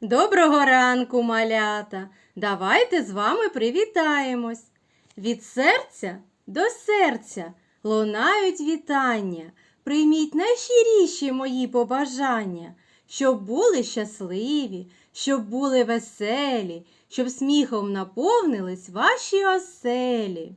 Доброго ранку, малята! Давайте з вами привітаємось. Від серця до серця лунають вітання. Прийміть найщиріші мої побажання, щоб були щасливі, щоб були веселі, щоб сміхом наповнились ваші оселі.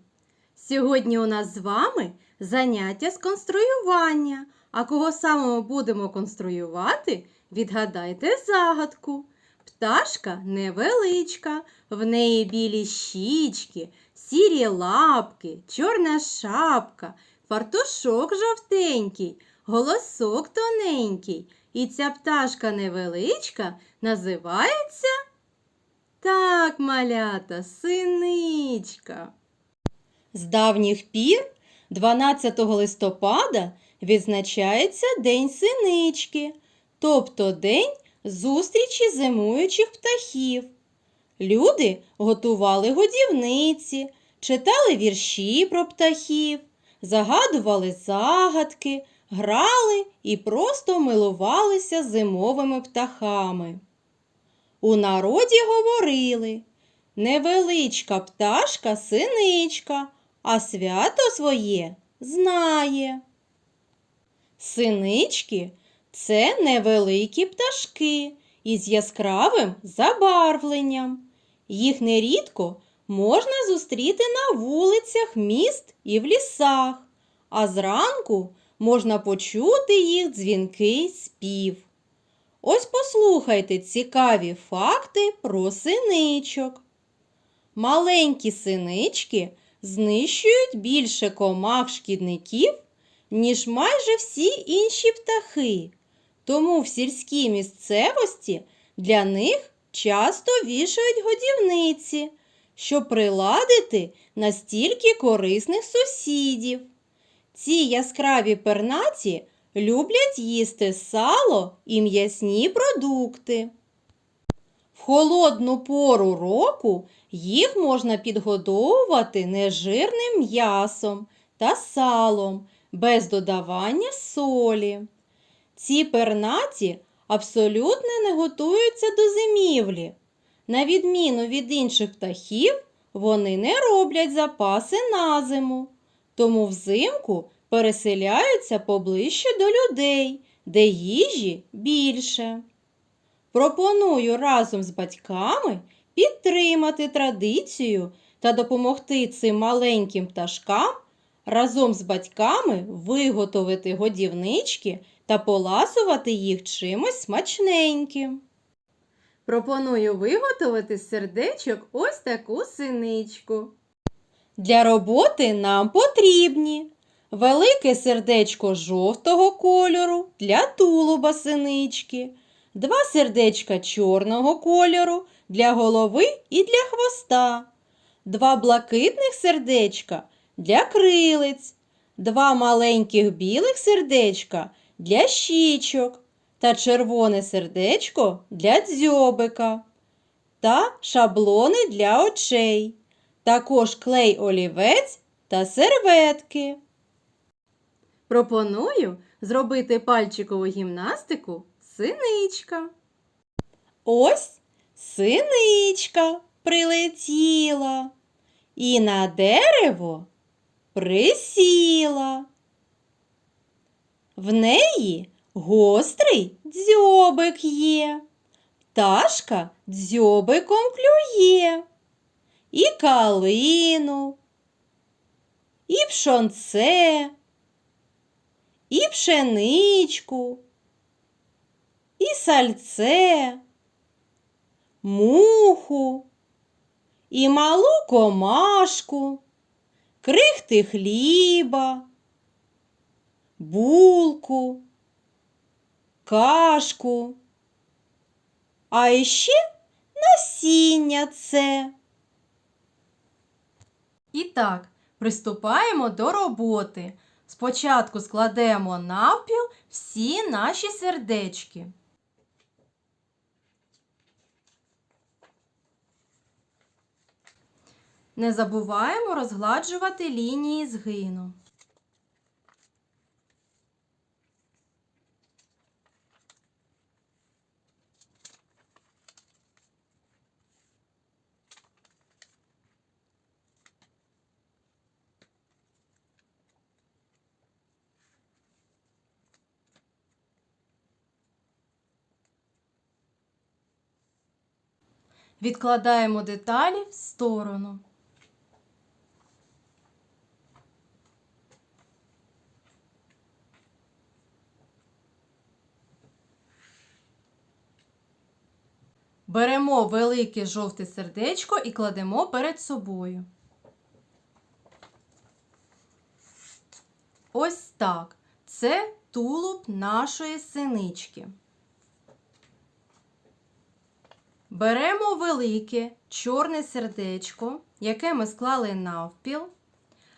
Сьогодні у нас з вами заняття з конструювання. А кого саме будемо конструювати, відгадайте загадку. Пташка невеличка, в неї білі щічки, сірі лапки, чорна шапка, фартушок жовтенький, голосок тоненький. І ця пташка невеличка називається так, малята, синичка. З давніх пір, 12 листопада, відзначається День синички, тобто День зустрічі зимуючих птахів. Люди готували годівниці, читали вірші про птахів, загадували загадки, грали і просто милувалися зимовими птахами. У народі говорили невеличка пташка синичка, а свято своє знає. Синички це невеликі пташки із яскравим забарвленням. Їх нерідко можна зустріти на вулицях міст і в лісах, а зранку можна почути їх дзвінкий спів. Ось послухайте цікаві факти про синичок. Маленькі синички знищують більше комах шкідників, ніж майже всі інші птахи. Тому в сільській місцевості для них часто вішають годівниці, щоб приладити настільки корисних сусідів. Ці яскраві пернаті люблять їсти сало і м'ясні продукти. В холодну пору року їх можна підгодовувати нежирним м'ясом та салом без додавання солі. Ці пернаті абсолютно не готуються до зимівлі. На відміну від інших птахів, вони не роблять запаси на зиму, тому взимку переселяються поближче до людей, де їжі більше. Пропоную разом з батьками підтримати традицію та допомогти цим маленьким пташкам разом з батьками виготовити годівнички та поласувати їх чимось смачненьким. Пропоную виготовити з сердечок ось таку синичку. Для роботи нам потрібні велике сердечко жовтого кольору для тулуба синички, два сердечка чорного кольору для голови і для хвоста, два блакитних сердечка для крилиць, два маленьких білих сердечка для щічок та червоне сердечко для дзьобика та шаблони для очей, також клей олівець та серветки. Пропоную зробити пальчикову гімнастику синичка. Ось синичка прилетіла і на дерево присіла. В неї гострий дзьобик є. Пташка дзьобиком клює. І калину, і пшонце, і пшеничку, і сальце, муху, і малу комашку, крихти хліба, булку, кашку, а іще насіння це. І так, приступаємо до роботи. Спочатку складемо навпіл всі наші сердечки. Не забуваємо розгладжувати лінії згину. Відкладаємо деталі в сторону. Беремо велике жовте сердечко і кладемо перед собою. Ось так. Це тулуб нашої синички. Беремо велике чорне сердечко, яке ми склали навпіл,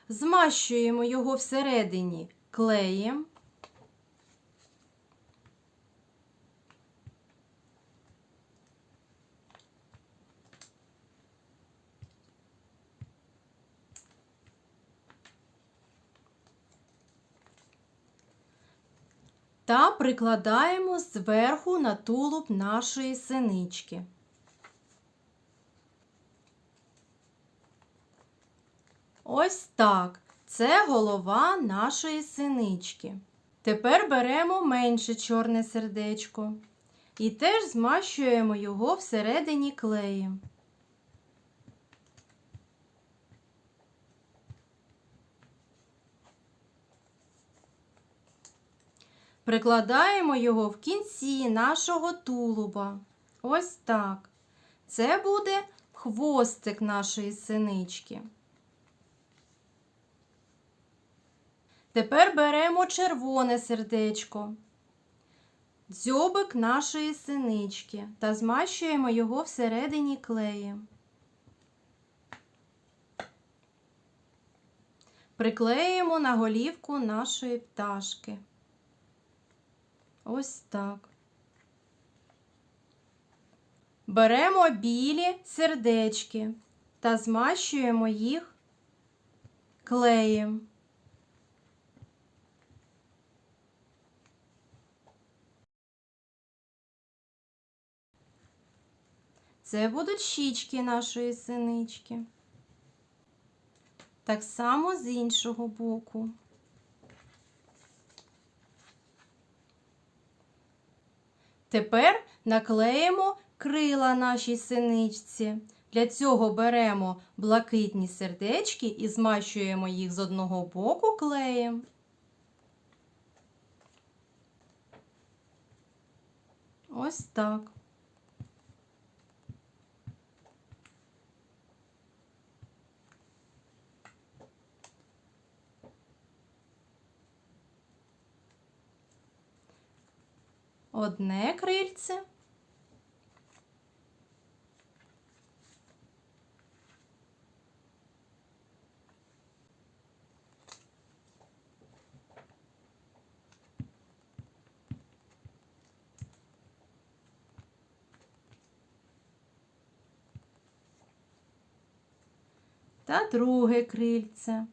змащуємо його всередині клеєм. та прикладаємо зверху на тулуб нашої синички. Ось так. Це голова нашої синички. Тепер беремо менше чорне сердечко і теж змащуємо його всередині клеєм. Прикладаємо його в кінці нашого тулуба. Ось так. Це буде хвостик нашої синички. Тепер беремо червоне сердечко, дзьобик нашої синички та змащуємо його всередині клеєм. Приклеїмо на голівку нашої пташки. Ось так. Беремо білі сердечки та змащуємо їх клеєм. Це будуть щічки нашої синички. Так само з іншого боку. Тепер наклеїмо крила нашій синичці. Для цього беремо блакитні сердечки і змащуємо їх з одного боку клеєм. Ось так. Одне крильце. Та друге крильце.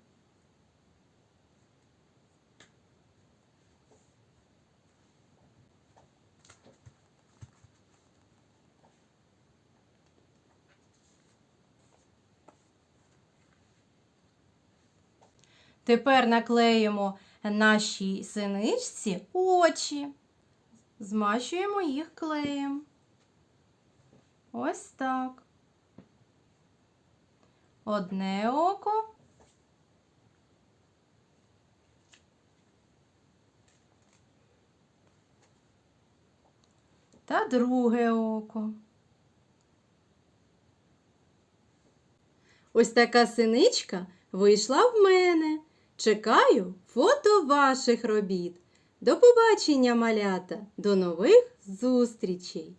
Тепер наклеїмо нашій синичці очі, змащуємо їх клеєм. Ось так. Одне око. Та друге око. Ось така синичка вийшла в мене. Чекаю фото ваших робіт. До побачення, малята, до нових зустрічей!